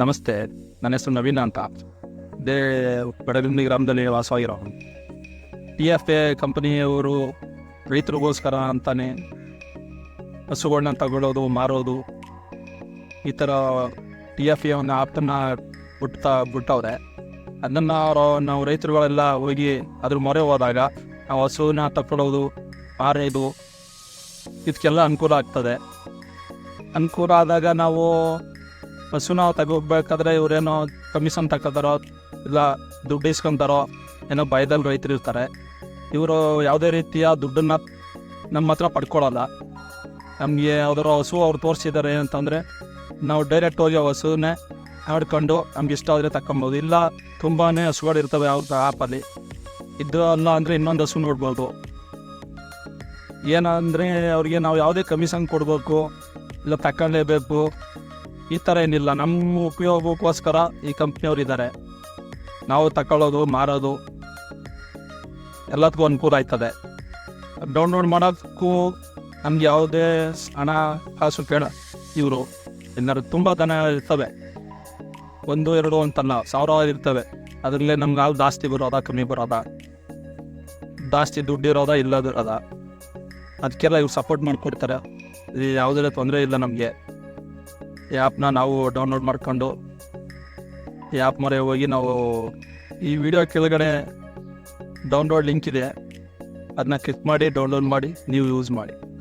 ನಮಸ್ತೆ, ನನ್ನ ಹೆಸರು ನವೀನ್ ಅಂತ. ದೇ ಬೆಳಗುಂದಿ ಗ್ರಾಮದಲ್ಲಿ ವಾಸವಾಗಿರೋ ಟಿ ಎಫ್ ಎ ಕಂಪನಿಯವರು ರೈತರಿಗೋಸ್ಕರ ಅಂತಾನೆ ಹಸುಗಳನ್ನ ತಗೊಳ್ಳೋದು, ಮಾರೋದು, ಈ ಥರ ಟಿ ಎಫ್ ಎ ಒಂದು ಆಪ್ತನ್ನ ಬಿಟ್ಟವ್ರೆ. ಅದನ್ನು ಅವರು, ನಾವು ರೈತರುಗಳೆಲ್ಲ ಹೋಗಿ ಅದ್ರ ಮೊರೆ ಹೋದಾಗ ನಾವು ಹಸುವನ್ನ ತಗೊಳ್ಳೋದು, ಮಾರೋದು, ಇದಕ್ಕೆಲ್ಲ ಅನುಕೂಲ ಆಗ್ತದೆ. ಅನುಕೂಲ ಆದಾಗ ನಾವು ಹಸು ನಾವು ತಗೋಬೇಕಾದ್ರೆ ಇವರೇನೋ ಕಮಿಷನ್ ತಗೋತಾರೋ ಇಲ್ಲ ದುಡ್ಡು ಇಸ್ಕೊಂತಾರೋ ಏನೋ ಭಯದಲ್ಲಿ ರೈತರು ಇರ್ತಾರೆ ಇವರು ಯಾವುದೇ ರೀತಿಯ ದುಡ್ಡನ್ನು ನಮ್ಮ ಹತ್ರ ಪಡ್ಕೊಳ್ಳಲ್ಲ. ನಮಗೆ ಯಾವ್ದಾರು ಹಸು ಅವ್ರು ತೋರಿಸಿದ್ದಾರೆ ಏನಂತಂದರೆ ನಾವು ಡೈರೆಕ್ಟ್ ಹೋಗಿ ಹಸುವನ್ನೇ ಆಡ್ಕೊಂಡು ನಮ್ಗೆ ಇಷ್ಟ ಆದರೆ ತಗೊಬೋದು ಇಲ್ಲ ತುಂಬಾ ಹಸುಗಳು ಇರ್ತವೆ ಅವ್ರ ಆ್ಯಪಲ್ಲಿ ಇದ್ದು ಅಲ್ಲ ಅಂದರೆ ಇನ್ನೊಂದು ಹಸು ನೋಡ್ಬೋದು. ಏನಂದರೆ ಅವ್ರಿಗೆ ನಾವು ಯಾವುದೇ ಕಮಿಷನ್ ಕೊಡಬೇಕು, ಇಲ್ಲ ತಗೊಳ್ಳೇಬೇಕು ಈ ಥರ ಏನಿಲ್ಲ. ನಮ್ಮ ಉಪಯೋಗಕ್ಕೋಸ್ಕರ ಈ ಕಂಪ್ನಿಯವ್ರು ಇದ್ದಾರೆ ನಾವು ತಗೊಳ್ಳೋದು ಮಾರೋದು ಎಲ್ಲದಕ್ಕೂ ಅನುಕೂಲ ಆಯ್ತದೆ. ಡೌನ್ಲೋಡ್ ಮಾಡೋದಕ್ಕೂ ನಮ್ಗೆ ಯಾವುದೇ ಹಣ ಕಾಸು ಕೇಳ ಇವರು ಏನಾದ್ರು ತುಂಬ ದನ ಇರ್ತವೆ. ಒಂದು, ಎರಡು ಅಂತಲ್ಲ ಸಾವಿರ ಇರ್ತವೆ. ಅದರಲ್ಲೇ ನಮ್ಗೆ ಹಾಲು ಜಾಸ್ತಿ ಬರೋದ, ಕಮ್ಮಿ ಬರೋದ? ಜಾಸ್ತಿ ದುಡ್ಡಿರೋದ ಇಲ್ಲದಿರೋದ? ಅದಕ್ಕೆಲ್ಲ ಇವ್ರು ಸಪೋರ್ಟ್ ಮಾಡಿಕೊಡ್ತಾರೆ. ಯಾವುದೇ ತೊಂದರೆ ಇಲ್ಲ ನಮಗೆ. ಈ ಆ್ಯಪ್ನ ನಾವು ಡೌನ್ಲೋಡ್ ಮಾಡ್ಕೊಂಡು ಈ ಆ್ಯಪ್ ಮೊರೆ ಹೋಗಿ ನಾವು ಈ ವಿಡಿಯೋ ಕೆಳಗಡೆ ಡೌನ್ಲೋಡ್ ಲಿಂಕ್ ಇದೆ. ಅದನ್ನ ಕ್ಲಿಕ್ ಮಾಡಿ ಡೌನ್ಲೋಡ್ ಮಾಡಿ, ನೀವು ಯೂಸ್ ಮಾಡಿ.